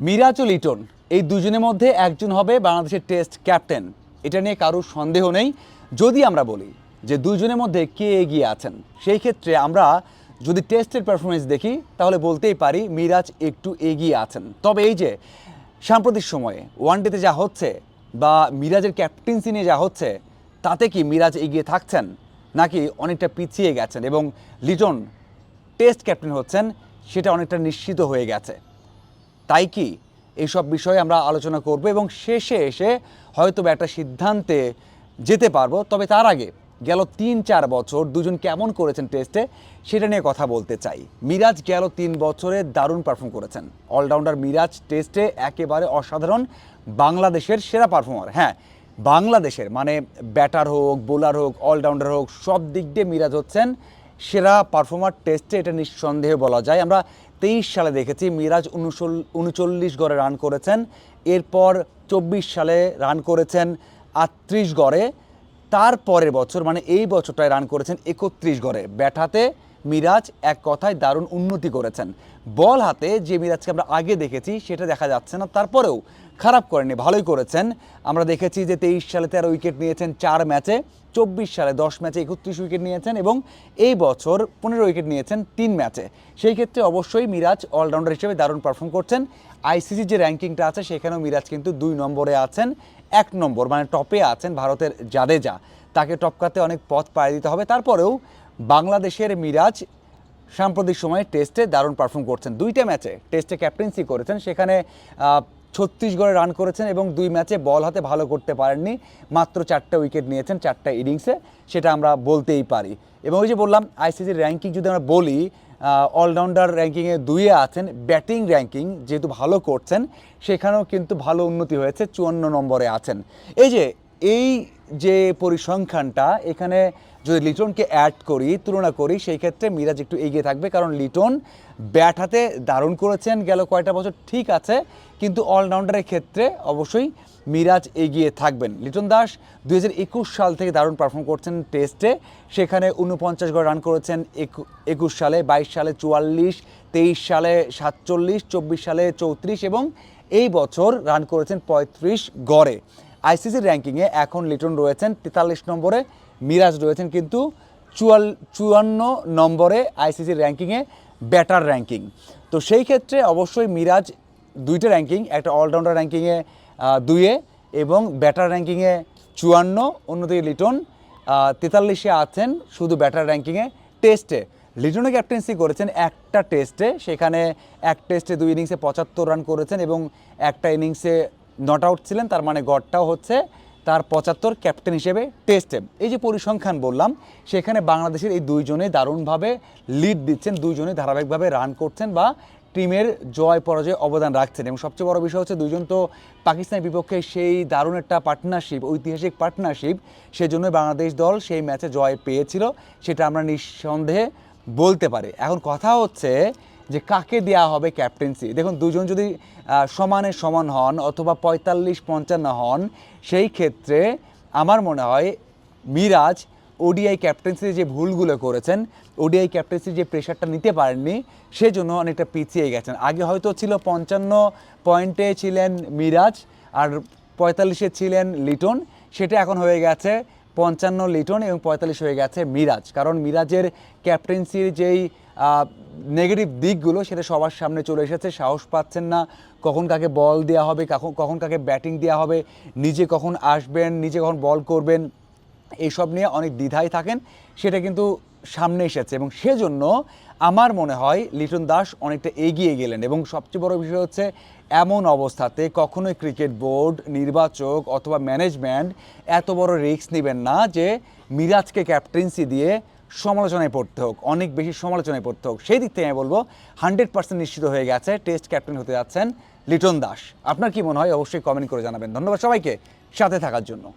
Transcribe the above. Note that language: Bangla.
মিরাজ ও লিটন, এই দুজনের মধ্যে একজন হবে বাংলাদেশের টেস্ট ক্যাপ্টেন। এটা নিয়ে কারোর সন্দেহ নেই। যদি আমরা বলি যে দুজনের মধ্যে কে এগিয়ে আছেন, সেই ক্ষেত্রে আমরা যদি টেস্টের পারফরমেন্স দেখি, তাহলে বলতেই পারি মিরাজ একটু এগিয়ে আছেন। তবে এই যে সাম্প্রতিক সময়ে ওয়ানডেতে যা হচ্ছে বা মিরাজের ক্যাপ্টেন্সি নিয়ে যা হচ্ছে, তাতে কি মিরাজ এগিয়ে থাকছেন নাকি অনেকটা পিছিয়ে গেছেন এবং লিটন টেস্ট ক্যাপ্টেন হচ্ছেন, সেটা অনেকটা নিশ্চিত হয়ে গেছে। তাই কি এইসব বিষয়ে আমরা আলোচনা করব এবং শেষে এসে হয়তো একটা সিদ্ধান্তে যেতে পারব। তবে তার আগে গেল তিন চার বছর দুজন কেমন করেছেন টেস্টে সেটা নিয়ে কথা বলতে চাই। মিরাজ গেল তিন বছরে দারুণ পারফর্ম করেছেন। অলরাউন্ডার মিরাজ টেস্টে একেবারে অসাধারণ বাংলাদেশের সেরা পারফর্মার হ্যাঁ বাংলাদেশের মানে ব্যাটার হোক বোলার হোক অলরাউন্ডার হোক, সব দিক দিয়ে মিরাজ হচ্ছেন সেরা পারফর্মার টেস্টে, এটা নিঃসন্দেহে বলা যায়। আমরা সালে দেখেছি মিরাজ উনচল্লিশ গড়ে রান করেছেন, এরপর চব্বিশ সালে রান করেছেন আটত্রিশ গড়ে তার পরের বছর মানে এই বছরটায় রান করেছেন একত্রিশ গড়ে। ব্যাট হাতে মিরাজ এক কথায় দারুণ উন্নতি করেছেন। বল হাতে যে মিরাজকে আমরা আগে দেখেছি, সেটা দেখা যাচ্ছে না, তারপরেও খারাপ করেনি, ভালোই করেছেন। আমরা দেখেছি যে তেইশ সালে তেরো উইকেট নিয়েছেন চার ম্যাচে, চব্বিশ সালে দশ ম্যাচে একত্রিশ উইকেট নিয়েছেন এবং এই বছর পনেরো উইকেট নিয়েছেন তিন ম্যাচে। সেই ক্ষেত্রে অবশ্যই মিরাজ অলরাউন্ডার হিসেবে দারুণ পারফর্ম করছেন। আইসিসি যে র্যাঙ্কিংটা আছে, সেখানেও মিরাজ কিন্তু দুই নম্বরে আছেন, এক নম্বর মানে টপে আছেন ভারতের জাদেজা। তাকে টপকাতে অনেক পথ পাড়ি দিতে হবে। তারপরেও বাংলাদেশের মিরাজ সাম্প্রতিক সময়ে টেস্টে দারুণ পারফর্ম করছেন। দুইটা ম্যাচে টেস্টে ক্যাপ্টেন্সি করেছেন। সেখানে ছত্তিশগড়ে রান করেছেন এবং দুই ম্যাচে বল হাতে ভালো করতে পারেননি। মাত্র চারটা উইকেট নিয়েছেন চারটা ইনিংসে সেটা আমরা বলতেই পারি। এবং ওই যে বললাম আইসিসির র্যাঙ্কিং যদি আমরা বলি অলরাউন্ডার র্যাঙ্কিংয়ে দুইয়ে আছেন। ব্যাটিং র্যাঙ্কিং যেহেতু ভালো করছেন, সেখানেও কিন্তু ভালো উন্নতি হয়েছে। চুয়ান্ন নম্বরে আছেন। এই যে এই যে পরিসংখ্যানটা, এখানে যদি লিটনকে অ্যাড করি, তুলনা করি, সেই ক্ষেত্রে মিরাজ একটু এগিয়ে থাকবে। কারণ লিটন ব্যাট হাতে দারুণ করেছেন গেল কয়টা বছর, ঠিক আছে। কিন্তু অলরাউন্ডারের ক্ষেত্রে অবশ্যই মিরাজ এগিয়ে থাকবেন। লিটন দাস দুই হাজার একুশ সাল থেকে দারুণ পারফর্ম করছেন টেস্টে সেখানে উনপঞ্চাশ গড় রান করেছেন একুশ সালে, বাইশ সালে চুয়াল্লিশ, তেইশ সালে সাতচল্লিশ, চব্বিশ সালে চৌত্রিশ এবং এই বছর রান করেছেন পঁয়ত্রিশ গড়ে। আইসিসির র্যাঙ্কিংয়ে এখন লিটন রয়েছেন তেতাল্লিশ নম্বরে, মিরাজ রয়েছেন কিন্তু চুয়াল, চুয়ান্ন নম্বরে আইসিসির র্যাঙ্কিংয়ে ব্যাটার র্যাঙ্কিং। তো সেই ক্ষেত্রে অবশ্যই মিরাজ দুইটা র্যাঙ্কিং, একটা অলরাউন্ডার র্যাঙ্কিংয়ে দুইয়ে এবং ব্যাটার র্যাঙ্কিংয়ে চুয়ান্ন, অন্যদিকে লিটন তেতাল্লিশে আছেন শুধু ব্যাটার র্যাঙ্কিংয়ে টেস্টে। লিটনে ক্যাপ্টেন্সি করেছেন একটা টেস্টে, সেখানে এক টেস্টে দুই ইনিংসে পঁচাত্তর রান করেছেন এবং একটা ইনিংসে নট আউট ছিলেন, তার মানে গড়টাও হচ্ছে তার পঁচাত্তর ক্যাপ্টেন হিসেবে টেস্টে এই যে পরিসংখ্যান বললাম, সেখানে বাংলাদেশের এই দুইজনে দারুণভাবে লিড দিচ্ছেন, দুইজনে ধারাবাহিকভাবে রান করছেন বা টিমের জয় পরাজয়ে অবদান রাখছেন। এবং সবচেয়ে বড় বিষয় হচ্ছে দুইজন তো পাকিস্তানের বিপক্ষে সেই দারুণ একটা পার্টনারশিপ ঐতিহাসিক পার্টনারশিপ সেজন্য বাংলাদেশ দল সেই ম্যাচে জয় পেয়েছিল, সেটা আমরা নিঃসন্দেহে বলতে পারি। এখন কথা হচ্ছে যে কাকে দেওয়া হবে ক্যাপ্টেন্সি দেখুন, দুজন যদি সমানে সমান হন অথবা পঁয়তাল্লিশ পঞ্চান্ন হন, সেই ক্ষেত্রে আমার মনে হয় মিরাজ ওডিআই ক্যাপ্টেন্সিতে যে ভুলগুলো করেছেন, ওডিআই ক্যাপ্টেন্সি যে প্রেশারটা নিতে পারেননি, সেজন্য অনেকটা পিছিয়ে গেছেন। আগে হয়তো ছিল পঞ্চান্ন পয়েন্টে ছিলেন মিরাজ, আর পঁয়তাল্লিশে ছিলেন লিটন, সেটা এখন হয়ে গেছে পঞ্চান্ন লিটন এবং পঁয়তাল্লিশ হয়ে গেছে মিরাজ। কারণ মিরাজের ক্যাপ্টেন্সির যেই নেগেটিভ দিকগুলো সেটা সবার সামনে চলে এসেছে, সাহস পাচ্ছেন না কখন কাকে বল দেওয়া হবে, কখন কখন কাকে ব্যাটিং দেওয়া হবে, নিজে কখন আসবেন, নিজে কখন বল করবেন এইসব নিয়ে অনেক দ্বিধায় থাকেন, সেটা কিন্তু সামনে এসেছে এবং সেজন্য আমার মনে হয় লিটন দাস অনেকটা এগিয়ে গেলেন এবং সবচেয়ে বড় বিষয় হচ্ছে এমন অবস্থাতে কখনোই ক্রিকেট বোর্ড নির্বাচক অথবা ম্যানেজমেন্ট এত বড় রিস্ক নেবেন না যে মিরাজকে ক্যাপ্টেন্সি দিয়ে সমালোচনায় পড়তে হোক, অনেক বেশি সমালোচনায় পড়তে হোক, সেই দিক থেকে আমি বলব, হান্ড্রেড পার্সেন্ট নিশ্চিত হয়ে গেছে, টেস্ট ক্যাপ্টেন হতে যাচ্ছেন লিটন দাস। আপনার কি মনে হয়? অবশ্যই কমেন্ট করে জানাবেন। ধন্যবাদ সবাইকে, সাথে থাকার জন্য।